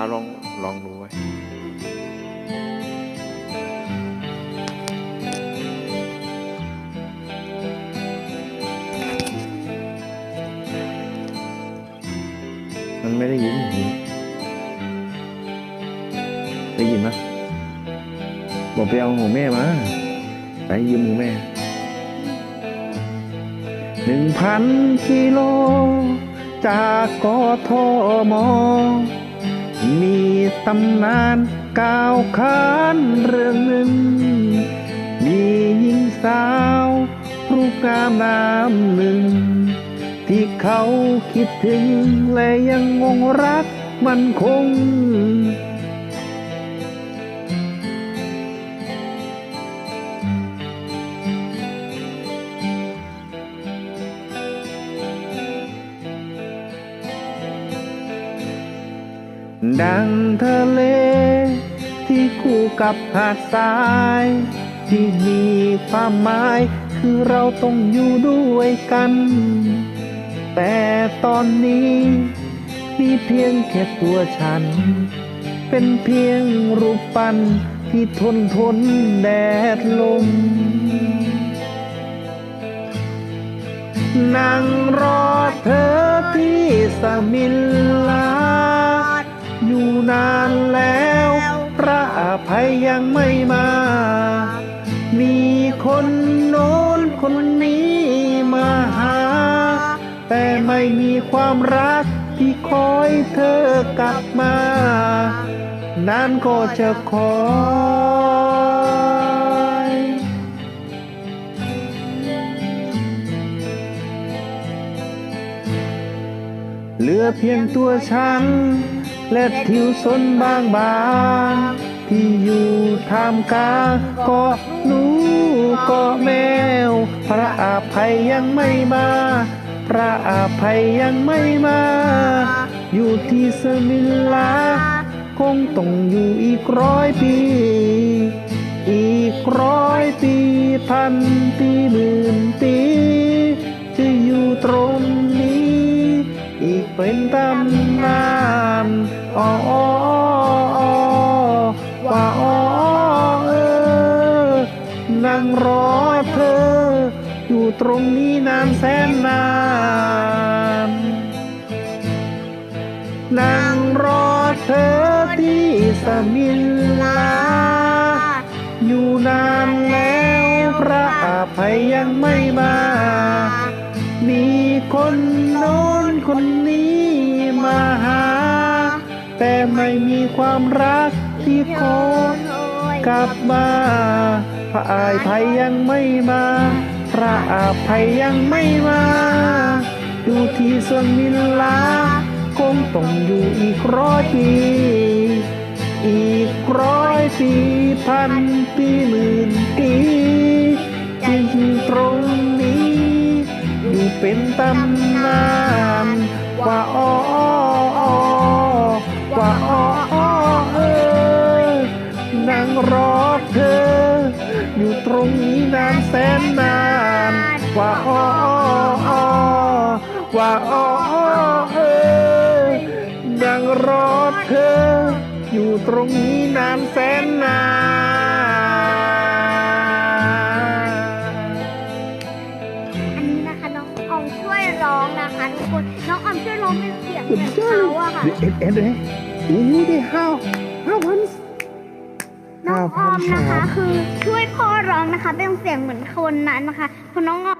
อาลองลองดูไว้มันไม่ได้ยินหูได้ยินไหมบอกไปเอาหูแม่มาไปยืมหูแม่หนึ่งพันกิโลจากกทม มีตำนานกล่าวขานเรื่องหนึ่ง มีหญิงสาวรูปงามนามหนึ่ง ที่เขาคิดถึงและยังงงรักมันคง ดังทะเล ที่คู่กับหาดทราย ที่มีความหมายคือเราต้องอยู่ด้วยกัน แต่ตอนนี้มีเพียงแค่ตัวฉัน เป็นเพียงรูปปั้นที่ทนทนแดดลม นั่งรอเธอที่สมิล ยยังไม่มา มีคนโน้นคนนี้มาหา แต่ไม่มีความรักที่คอยเธอกลับมา นั้นก็จะคอยเหลือเพียงตัวฉันและทิวสนบางบาง ที่อยู่ท่ามกลางเกาะหนูเกาะแมว พระอาภัยยังไม่มา พระอาภัยยังไม่มา อยู่ที่สมิลา คงต้องอยู่อีกร้อยปี อีกร้อยปีพันปีหมื่นปีจะอยู่ตรงนี้ อีกเป็นตำนานอ๋อ อเธอ อยู่ตรงนี้นานแสนนาน นั่งรอเธอที่สมิลลา อยู่นานแล้วพระอภัยยังไม่มา มีคนโน้นคนนี้มาหา แต่ไม่มีความรักที่ขอกลับมา พระอภัยยังไม่มา พระอภัยยังไม่มา อยู่ที่สวนมิลลา คงต้องอยู่อีกร้อยปี อีกร้อยปีพันปีหมื่นปีจะอยู่ตรงนี้ อยู่เป็นตำนานว่าอ้อ งนี้นานแสนนานว่าอ้ออ้อว่าอ้ออ้อเออนั่งรอเธอ อยู่ตรงนี้นานแสนนานอันนี้นะคะน้องออมช่วยร้องนะคะทุกคนน้องออมช่วยร้องเป็นเสียงเหมือนเขาอะค่ะเอ็ดเอ็ดเลยอู้ได้ห้าห้าพัน น้องออมนะคะ คือช่วยพ่อร้องนะคะเป็นเสียงเหมือนคนนั้นนะคะคุณน้องออม